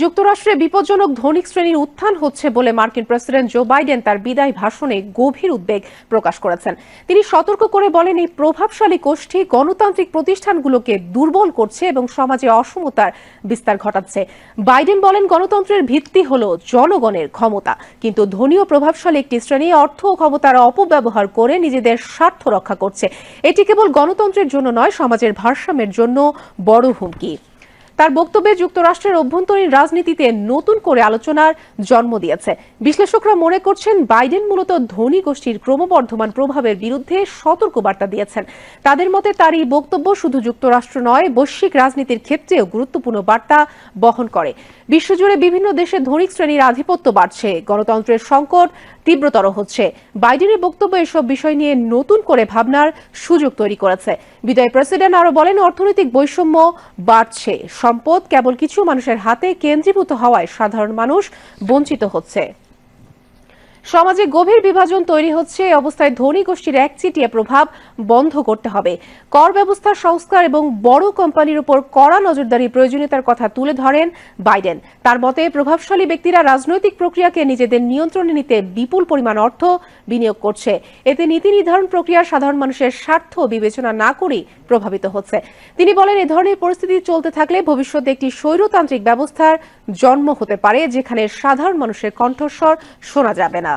যুক্তরাষ্ট্রে বিপজ্জনক ধনিক শ্রেণির উত্থান হচ্ছে বলে মার্কিন প্রেসিডেন্ট জো বাইডেন তার বিদায় ভাষণে গভীর উদ্বেগ প্রকাশ করেছেন। তিনি সতর্ক করে বলেন, এই প্রভাবশালী গোষ্ঠী গণতান্ত্রিক প্রতিষ্ঠানগুলোকে দুর্বল করছে এবং সমাজে অসমতার বিস্তার ঘটাচ্ছে। বাইডেন বলেন, গণতন্ত্রের ভিত্তি হল জনগণের ক্ষমতা। কিন্তু ধনী ও প্রভাবশালী একটি শ্রেণি অর্থ ও ক্ষমতার অপব্যবহার করে নিজেদের স্বার্থ রক্ষা করছে। এটি কেবল গণতন্ত্রের জন্য নয়, সমাজের ভারসাম্যের জন্য বড় হুমকি। তার বক্তব্যে যুক্তরাষ্ট্রের অভ্যন্তরীণ রাজনীতিতে নতুন করে আলোচনার জন্ম দিয়েছে। বিশ্লেষকরা মনে করছেন বাইডেন মূলত ধনী গোষ্ঠীর ক্রমবর্ধমান প্রভাবের বিরুদ্ধে সতর্কবার্তা দিয়েছেন। তাদের মতে তার এই বক্তব্য শুধু যুক্তরাষ্ট্র নয়, বৈশ্বিক রাজনীতির ক্ষেত্রেও গুরুত্বপূর্ণ বার্তা বহন করে। বিশ্বজুড়ে বিভিন্ন দেশে ধনিক শ্রেণির আধিপত্য বাড়ছে। গণতন্ত্রের সংকট তীব্রতর হচ্ছে। বাইডেনের বক্তব্য এসব বিষয় নিয়ে নতুন করে ভাবনার সুযোগ তৈরি করেছে। বিদায় প্রেসিডেন্ট আরও বলেন, অর্থনৈতিক বৈষম্য বাড়ছে। সম্পদ কেবল কিছু মানুষের হাতে কেন্দ্রীভূত হওয়ায় সাধারণ মানুষ বঞ্চিত হচ্ছে। সমাজে গভীর বিভাজন তৈরি হচ্ছে, এই অবস্থায় ধনী গোষ্ঠীর একচিটিয়া প্রভাব বন্ধ করতে হবে। কর ব্যবস্থার সংস্কার এবং বড় কোম্পানির উপর কড়া নজরদারি প্রয়োজনীয়তার কথা তুলে ধরেন বাইডেন। তার মতে, প্রভাবশালী ব্যক্তিরা রাজনৈতিক প্রক্রিয়াকে নিজেদের নিয়ন্ত্রণে নিতে বিপুল পরিমাণ অর্থ বিনিয়োগ করছে। এতে নীতি নির্ধারণ প্রক্রিয়া সাধারণ মানুষের স্বার্থ বিবেচনা না করেই প্রভাবিত হচ্ছে। তিনি বলেন, এ ধরনের পরিস্থিতি চলতে থাকলে ভবিষ্যতে একটি স্বৈরতান্ত্রিক ব্যবস্থার জন্ম হতে পারে, যেখানে সাধারণ মানুষের কণ্ঠস্বর শোনা যাবে না।